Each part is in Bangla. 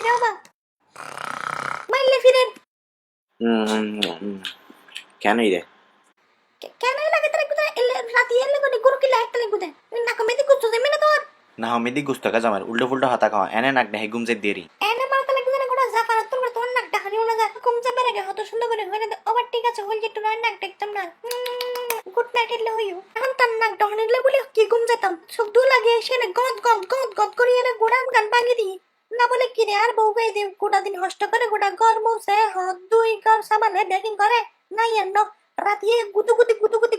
ফিরে বাবা মাইলে ফিরেন। কেনই রে? কেন লাগে তার গুদা এলে রাতি এলে গনি গুরু কি লাগতে লাগে গুদা না কমেদি কুছ তো মেনে তোর। না হমিদি গুস্ত কা জামার উল্টো ফুল্টো হাতা খাওয়া। এনে নাক নেহে গুমজে দেরি। এনে মারতে লাগে না গোটা জাফার তোর তোর নাক ডাহানি ওনা যা কম যাবে রে হতো সুন্দর করে হইলে আবার ঠিক আছে হইল যেটু না নাক দেখতাম না। গুড নাইট এলে হইও। এখন তার নাক ডাহানি লে বলি কি ঘুম যেতাম সব দু লাগে না গদ গদ গদ গদ করি এনে গোড়া গান ভাঙি দিই। না বলে কিনে আর বউ দে গোটা দিন হষ্ট করে গোটা ঘর মৌসে হাত দুই ঘর সামানে করে। নাই এন্ন রাতিয়ে গুতু গুতি গুতু গুতি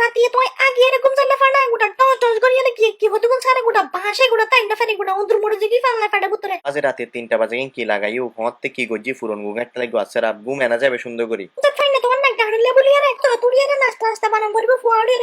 রাতিয়ে তুই আগে এরকম জানলে গোটা টস টস করি এলে কি কি হতো কোন সারে গোটা ভাষে গোটা তাইন্ডা ফেরি গোটা জিগি ফালনা ফাড়া বুতরে আজ রাতে তিনটা বাজে কি লাগাই ও হতে কি গজি ফুরন গু গাটতে লাগো আছে রাত ঘুম এনা যাবে সুন্দর করি। ফাইনে তোমার বলি আরে তো আরে নাস্তা নাস্তা বানাম করব ফুয়াড়ি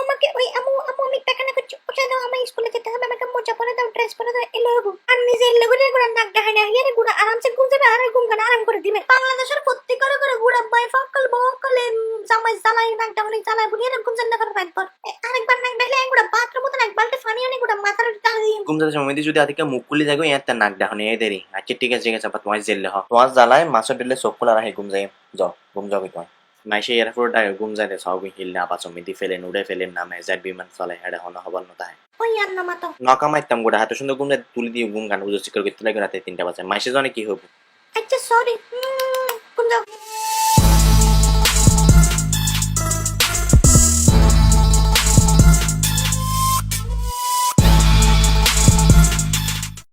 আমাকে ওই আম্মু আম্মু আমি টাকা না করছি ওটা দাও আমি স্কুলে যেতে হবে, আমাকে মোজা পরে দাও ড্রেস পরে দাও, এলো হব আর নিজে এলে করে গুড়া নাক ডাহানে আইয়ারে গুড়া আরামসে ঘুম যাবে, আর ঘুম গান আরাম করে দিবে। বাংলাদেশের প্রত্যেক করে করে গুড়া বাই ফকল, বকলে জামাই জ্বালাই নাক ডাহানে জ্বালাই বলি আরে ঘুম জান্না করে পর আরেকবার নাক ডাহলে গুড়া বাথরুম মতো নাক বালতে ফানি অনেক গুড়া মাথার টাকা দিয়ে। ঘুম যাতে সময় যদি আদিকে মুখ খুলি যাগো ইয়াতে নাক ডাহনে দেরি। আচ্ছা ঠিক আছে ঠিক আছে তোমার জেললে হ তোমার জ্বালায় মাছের দিলে চোখ খোলা রাখে, ঘুম যাই যাও, ঘুম যাও তোমার মাইসে ইয়ার পর ডাকে ঘুম যাই সব হিললে আপা সমিতি ফেলেন উড়ে ফেলেন নামে যার বিমান চলে, হেডে, হন হবার নতা ওই আর মাতো নকা মাইতাম গোটা হাতে সুন্দর ঘুম তুলি দিয়ে ঘুম গান উজো চিকর করতে লাগে রাতে তিনটা বাজে মাইসে জনে কি হব আচ্ছা সরি যাও